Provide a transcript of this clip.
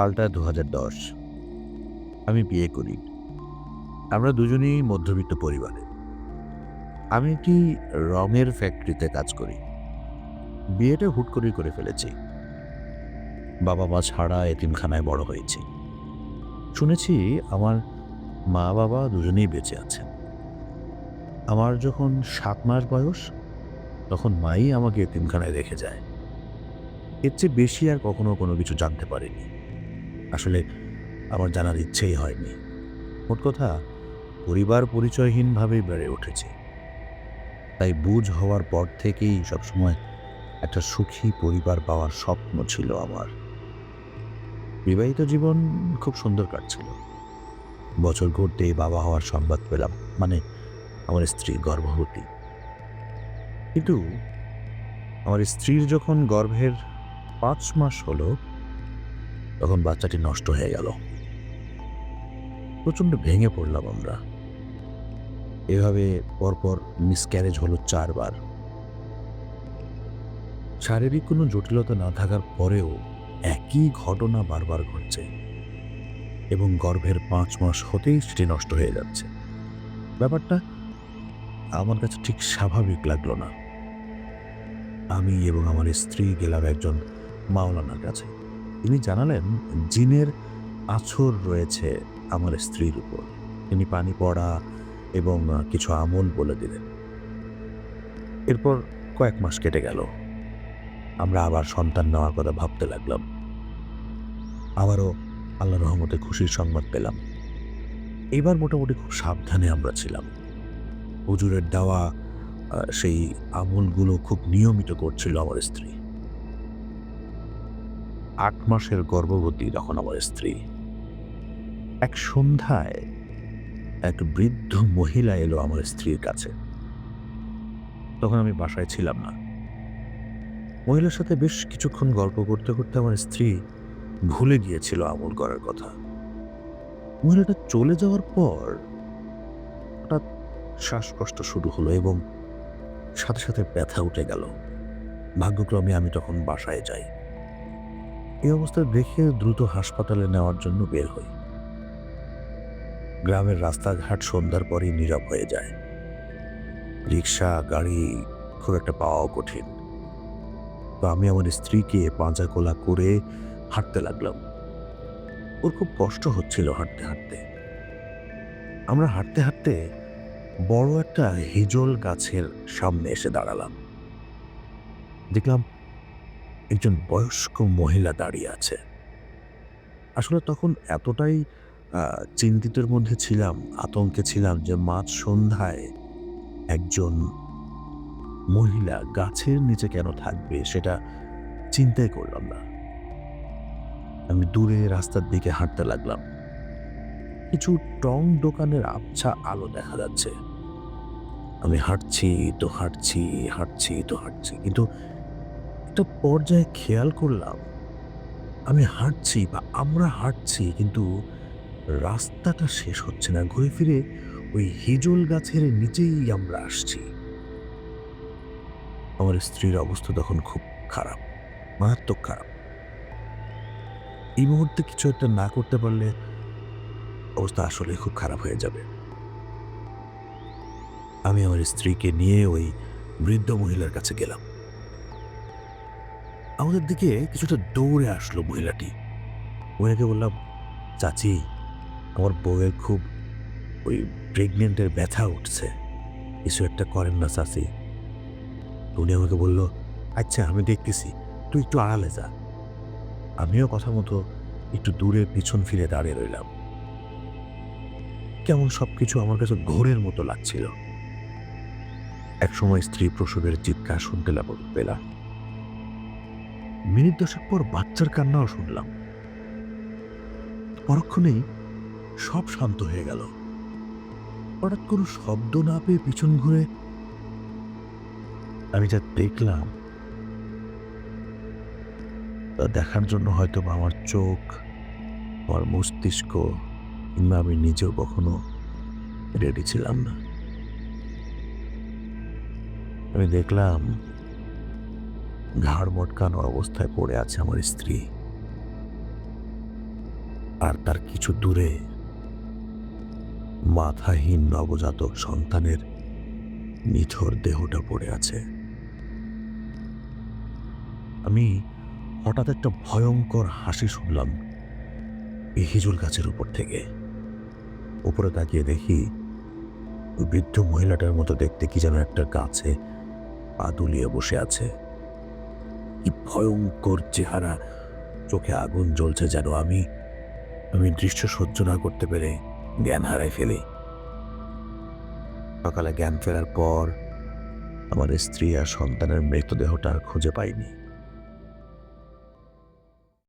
সালটা দু আমি বিয়ে করি। আমরা দুজনেই মধ্যবিত্ত পরিবারে। আমি একটি রঙের ফ্যাক্টরিতে কাজ করি। বিয়েটা হুট করেই করে ফেলেছি। বাবা মা ছাড়া এতিমখানায় বড় হয়েছি। শুনেছি আমার মা বাবা দুজনেই বেঁচে আছেন। আমার যখন সাত মাস বয়স, তখন মাই আমাকে এতিমখানায় রেখে যায়। এর চেয়ে বেশি আর কখনো কোনো কিছু জানতে পারিনি। আসলে আমার জানার ইচ্ছেই হয়নি। মোট কথা, পরিবার পরিচয়হীনভাবেই বেড়ে উঠেছি। তাই বুঝ হওয়ার পর থেকেই সবসময় একটা সুখী পরিবার পাওয়ার স্বপ্ন ছিল আমার। বিবাহিত জীবন খুব সুন্দর কাটছিল। বছর ঘুরতেই বাবা হওয়ার সংবাদ পেলাম মানে আমার স্ত্রী গর্ভবতী। কিন্তু আমার স্ত্রীর যখন গর্ভের পাঁচ মাস হলো তখন বাচ্চাটি নষ্ট হয়ে গেল। প্রচণ্ড ভেঙে পড়লাম আমরা। এভাবে পরপর মিসক্যারেজ হলো চারবার। শারীরিক কোনো জটিলতা না থাকার পরেও একই ঘটনা বারবার ঘটছে এবং গর্ভের পাঁচ মাস হতেই সেটি নষ্ট হয়ে যাচ্ছে। ব্যাপারটা আমার কাছে ঠিক স্বাভাবিক লাগল না। আমি এবং আমার স্ত্রী গেলাম একজন মাওলানার কাছে। তিনি জানালেন, জিনের আছর রয়েছে আমার স্ত্রীর উপর। তিনি পানি পড়া এবং কিছু আমল বলে দিলেন। এরপর কয়েক মাস কেটে গেল। আমরা আবার সন্তান নেওয়ার কথা ভাবতে লাগলাম। আবারও আল্লাহ রহমতে খুশির সংবাদ পেলাম। এবার মোটামুটি খুব সাবধানে আমরা ছিলাম। হুজুরের দেওয়া সেই আমলগুলো খুব নিয়মিত করছিল আমার স্ত্রী। আট মাসের গর্ভবতী তখন আমার স্ত্রী। এক সন্ধ্যায় এক বৃদ্ধ মহিলা এলো আমার স্ত্রীর কাছে। তখন আমি বাসায় ছিলাম না। মহিলার সাথে বেশ কিছুক্ষণ গল্প করতে করতে আমার স্ত্রী ভুলে গিয়েছিল আমল করার কথা। মহিলাটা চলে যাওয়ার পর হঠাৎ শ্বাসকষ্ট শুরু হলো এবং সাথে সাথে ব্যথা উঠে গেল। ভাগ্যক্রমে আমি তখন বাসায় যাই। এই অবস্থা দেখে দ্রুত হাসপাতালে নেওয়ার জন্য বের হই। গ্রামের রাস্তাঘাট সন্ধ্যার পরই নীরব হয়ে যায়। রিক্সা গাড়ি খুব একটা পাওয়াও কঠিন। তো আমি আমার স্ত্রীকে পাঁজা কোলা করে হাঁটতে লাগলাম। ওর খুব কষ্ট হচ্ছিল হাঁটতে হাঁটতে। আমরা হাঁটতে হাঁটতে বড় একটা হিজল গাছের সামনে এসে দাঁড়ালাম। দেখলাম একজন বয়স্ক মহিলা দাঁড়িয়ে আছে। আসলে তখন এতটাই চিন্তিতের মধ্যে ছিলাম, আতঙ্কে ছিলাম যে মাঝ সন্ধ্যায় একজন মহিলা গাছের নিচে কেন থাকবে সেটা চিন্তাই করলাম না। আমি দূরে রাস্তার দিকে হাঁটতে লাগলাম। কিছু টং দোকানের আবছা আলো দেখা যাচ্ছে। আমি হাঁটছি, তো হাঁটছি হাঁটছি, তো হাঁটছি, কিন্তু একটা পর্যায়ে খেয়াল করলাম, আমি হাঁটছি বা আমরা হাঁটছি, কিন্তু রাস্তাটা শেষ হচ্ছে না। ঘুরে ফিরে ওই হিজল গাছের নিচেই আমরা আসছি। আমার স্ত্রীর অবস্থা তখন খুব খারাপ, মারাত্মক খারাপ। এই মুহূর্তে কিছু একটা না করতে পারলে অবস্থা আসলে খুব খারাপ হয়ে যাবে। আমি আমার স্ত্রীকে নিয়ে ওই বৃদ্ধ মহিলার কাছে গেলাম। আমাদের দিকে কিছুটা দৌড়ে আসলো মহিলাটি। মহিলাকে বললাম, চাচি, আমার বউয়ের খুব ওই প্রেগনেন্টের ব্যথা উঠছে। কিছু একটা করেন না চাচি। উনি আমাকে বলল আচ্ছা আমি দেখতেছি, তুই একটু আড়ালে যা। আমিও কথা মতো একটু দূরে পিছন ফিরে দাঁড়িয়ে রইলাম। কেমন সব কিছু আমার কাছে ঘোরের মতো লাগছিল। একসময় স্ত্রী প্রসবের চিৎকার শুনতে লাগ পেলাম। মিনিট দশেক পর বাচ্চার কান্নাও শুনলাম। পরক্ষণেই সব শান্ত হয়ে গেল। হঠাৎ কোনো শব্দ না পেয়ে পিছন ঘুরে আমি যা দেখলাম, তা দেখার জন্য হয়তো আমার চোখ, আমার মস্তিষ্ক কিংবা আমি নিজেও কখনো রেডি ছিলাম না। আমি দেখলাম ঘাড় মটকানো অবস্থায় পড়ে আছে আমার স্ত্রী। আর তার কিছু দূরে মাথাহীন নবজাতক সন্তানের নিথর দেহটা পড়ে আছে। আমি হঠাৎ একটা ভয়ঙ্কর হাসি শুনলাম এই হিজুল গাছের উপর থেকে। উপরে তাকিয়ে দেখি বৃদ্ধ মহিলাটার মতো দেখতে কি যেন একটা গাছে পা দুলিয়ে বসে আছে। কি ভয়ঙ্কর চেহারা। চোখে আগুন জ্বলছে যেন আমি আমি দৃশ্য সহ্য না করতে পেরে জ্ঞান হারাই ফেলি। সকালে জ্ঞান ফেরার পর আমার স্ত্রী আর সন্তানের মৃতদেহটা খুঁজে পাইনি।